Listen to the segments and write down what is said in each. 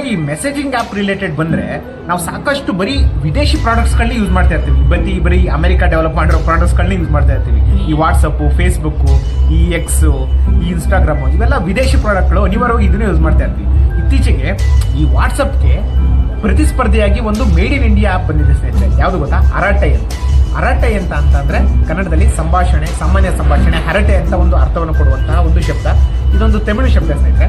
ಸ್ನೇಹಿತರೆ ಈ messaging app related ಬಂದರೆ ನಾವು ಸಾಕಷ್ಟು ಬರೀ ವಿದೇಶಿ ಪ್ರಾಡಕ್ಟ್ಸ್ಗಳನ್ನ ಯೂಸ್ ಮಾಡ್ತಾ ಇರ್ತೀವಿ. ಬರೀ ಬರೀ ಅಮೆರಿಕ ಡೆವಲಪ್ ಮಾಡಿರೋ ಪ್ರಾಡಕ್ಟ್ಸ್ಗಳನ್ನ ಯೂಸ್ ಮಾಡ್ತಾ ಇರ್ತೀವಿ. ಈ ವಾಟ್ಸಪ್ಪು ಫೇಸ್ಬುಕ್ಕು ಈ ಎಕ್ಸು ಈ ಇನ್ಸ್ಟಾಗ್ರಾಮು ಇವೆಲ್ಲ ವಿದೇಶಿ ಪ್ರಾಡಕ್ಟ್ಗಳು ಅನಿವಾರ್ಯವಾಗಿ ಇದನ್ನೇ ಯೂಸ್ ಮಾಡ್ತಾ ಇರ್ತೀವಿ. ಇತ್ತೀಚೆಗೆ ಈ ವಾಟ್ಸಪ್ಗೆ ಪ್ರತಿಸ್ಪರ್ಧಿಯಾಗಿ ಒಂದು ಮೇಡ್ ಇನ್ ಇಂಡಿಯಾ ಆ್ಯಪ್ ಬಂದಿದೆ ಸ್ನೇಹಿತರೆ. ಯಾವುದು ಗೊತ್ತಾ? ಅರಾಟೆ ಅಂತ. ಹರಟೆ ಅಂತ ಅಂತಂದ್ರೆ ಕನ್ನಡದಲ್ಲಿ ಸಂಭಾಷಣೆ, ಸಾಮಾನ್ಯ ಸಂಭಾಷಣೆ, ಹರಟೆ ಅಂತ ಒಂದು ಅರ್ಥವನ್ನು ಕೊಡುವಂತಹ ಒಂದು ಶಬ್ದ. ಇದೊಂದು ತಮಿಳು ಶಬ್ದ ಸ್ನೇಹಿತರೆ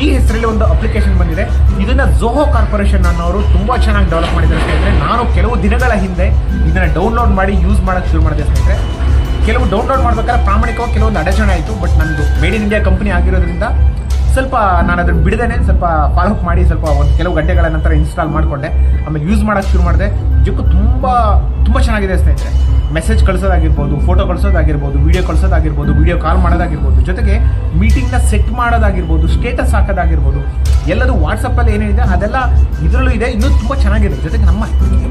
ಈ ಹೆಸರಲ್ಲಿ ಒಂದು ಅಪ್ಲಿಕೇಶನ್ ಬಂದಿದೆ. ಇದನ್ನ ಝೋಹೋ ಕಾರ್ಪೊರೇಷನ್ ಅನ್ನೋರು ತುಂಬಾ ಚೆನ್ನಾಗಿ ಡೆವಲಪ್ ಮಾಡಿದ್ದಾರೆ ಸ್ನೇಹಿತರೆ ನಾನು ಕೆಲವು ದಿನಗಳ ಹಿಂದೆ ಇದನ್ನ ಡೌನ್ಲೋಡ್ ಮಾಡಿ ಯೂಸ್ ಮಾಡೋಕ್ಕೆ ಶುರು ಮಾಡಿದೆ ಸ್ನೇಹಿತರೆ ಕೆಲವು ಡೌನ್ಲೋಡ್ ಮಾಡ್ಬೇಕಾದ್ರೆ ಪ್ರಾಮಾಣಿಕವಾಗಿ ಕೆಲವೊಂದು ಅಡಚಣೆ ಆಯಿತು ಬಟ್ ನಂದು ಮೇಡ್ ಇನ್ ಇಂಡಿಯಾ ಕಂಪನಿ ಆಗಿರೋದ್ರಿಂದ ಸ್ವಲ್ಪ ನಾನು ಅದನ್ನು ಬಿಡದೇನೆ, ಸ್ವಲ್ಪ ಫಾಲೋಅಪ್ ಮಾಡಿ ಸ್ವಲ್ಪ ಒಂದು ಕೆಲವು ಗಂಟೆಗಳ ನಂತರ ಇನ್ಸ್ಟಾಲ್ ಮಾಡಿಕೊಂಡೆ. ಆಮೇಲೆ ಯೂಸ್ ಮಾಡೋಕ್ಕೆ ಶುರು ಮಾಡಿದೆ. ನಿಜಕ್ಕೂ ತುಂಬ ತುಂಬ ಚೆನ್ನಾಗಿದೆ ಸ್ನೇಹಿತರೆ. ಮೆಸೇಜ್ ಕಳಿಸೋದಾಗಿರ್ಬೋದು ಫೋಟೋ ಕಳಿಸೋದಾಗಿರ್ಬೋದು ವಿಡಿಯೋ ಕಳಿಸೋದಾಗಿರ್ಬೋದು ವಿಡಿಯೋ ಕಾಲ್ ಮಾಡೋದಾಗಿರ್ಬೋದು, ಜೊತೆಗೆ ಮೀಟಿಂಗ್ನ ಸೆಟ್ ಮಾಡೋದಾಗಿರ್ಬೋದು ಸ್ಟೇಟಸ್ ಹಾಕೋದಾಗಿರ್ಬೋದು, ಎಲ್ಲದೂ ವಾಟ್ಸಪ್ಪಲ್ಲಿ ಏನೇನಿದೆ ಅದೆಲ್ಲ ಇದರಲ್ಲೂ ಇದೆ, ಇನ್ನೂ ತುಂಬ ಚೆನ್ನಾಗಿದೆ. ಜೊತೆಗೆ ನಮ್ಮ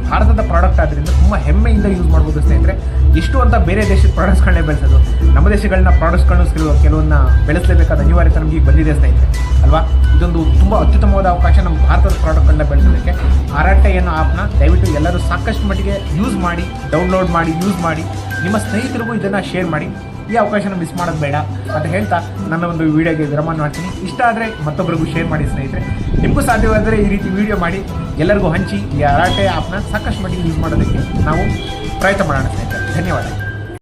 ಭಾರತದ ಪ್ರಾಡಕ್ಟ್ ಆದ್ದರಿಂದ ತುಂಬ ಹೆಮ್ಮೆಯಿಂದ ಯೂಸ್ ಮಾಡ್ಬೋದು ಸ್ನೇಹಿತರೆ. ಎಷ್ಟು ಅಂತ ಬೇರೆ ದೇಶದ ಪ್ರಾಡಕ್ಟ್ಸ್ಗಳನ್ನೇ ಬೆಳೆಸೋದು. ನಮ್ಮ ದೇಶಗಳನ್ನ ಪ್ರಾಡಕ್ಟ್ಸ್ಗಳನ್ನ ಕೆಲವು ಕೆಲವನ್ನ ಬೆಳೆಸಲೇಬೇಕಾದ ಅನಿವಾರ್ಯತೆ ನಮಗೆ ಬಂದಿದೆ ಸ್ನೇಹಿತರೆ. ಅಲ್ವಾ? ಇದೊಂದು ತುಂಬ ಅತ್ಯುತ್ತಮವಾದ ಅವಕಾಶ ನಮ್ಮ ಭಾರತದ ಪ್ರಾಡಕ್ಟ್ಗಳನ್ನ ಬೆಳೆಸೋದಕ್ಕೆ. ಆರಾಟೆ ಏನೋ ಆ್ಯಪ್ನ ದಯವಿಟ್ಟು ಎಲ್ಲರೂ ಸಾಕಷ್ಟು ಮಟ್ಟಿಗೆ ಯೂಸ್ ಮಾಡಿ ಡೌನ್ಲೋಡ್ ಮಾಡಿ ಯೂಸ್ ಮಾಡಿ, ನಿಮ್ಮ ಸ್ನೇಹಿತರಿಗೂ ಇದನ್ನು ಶೇರ್ ಮಾಡಿ. ಈ ಅವಕಾಶನ ಮಿಸ್ ಮಾಡೋದು ಬೇಡ ಅಂತ ಹೇಳ್ತಾ ನನ್ನ ಒಂದು ವಿಡಿಯೋಗೆ ವಿರಾಮ ಮಾಡ್ತೀನಿ ಇಷ್ಟ ಆದರೆ ಮತ್ತೊಬ್ಬರಿಗೂ ಶೇರ್ ಮಾಡಿ ಸ್ನೇಹಿತರೆ. ನಿಮಗೂ ಸಾಧ್ಯವಾದರೆ ಈ ರೀತಿ ವಿಡಿಯೋ ಮಾಡಿ. ಎಲ್ಲರಿಗೂ ಹಂಚಿ ಈ ಅರಾಟೆ ಆ್ಯಪ್ನ ಸಾಕಷ್ಟು ಮಟ್ಟಿಗೆ ಯೂಸ್ ಮಾಡೋದಕ್ಕೆ ನಾವು ಪ್ರಯತ್ನ ಮಾಡೋಣ ಸ್ನೇಹಿತರೆ. ಧನ್ಯವಾದ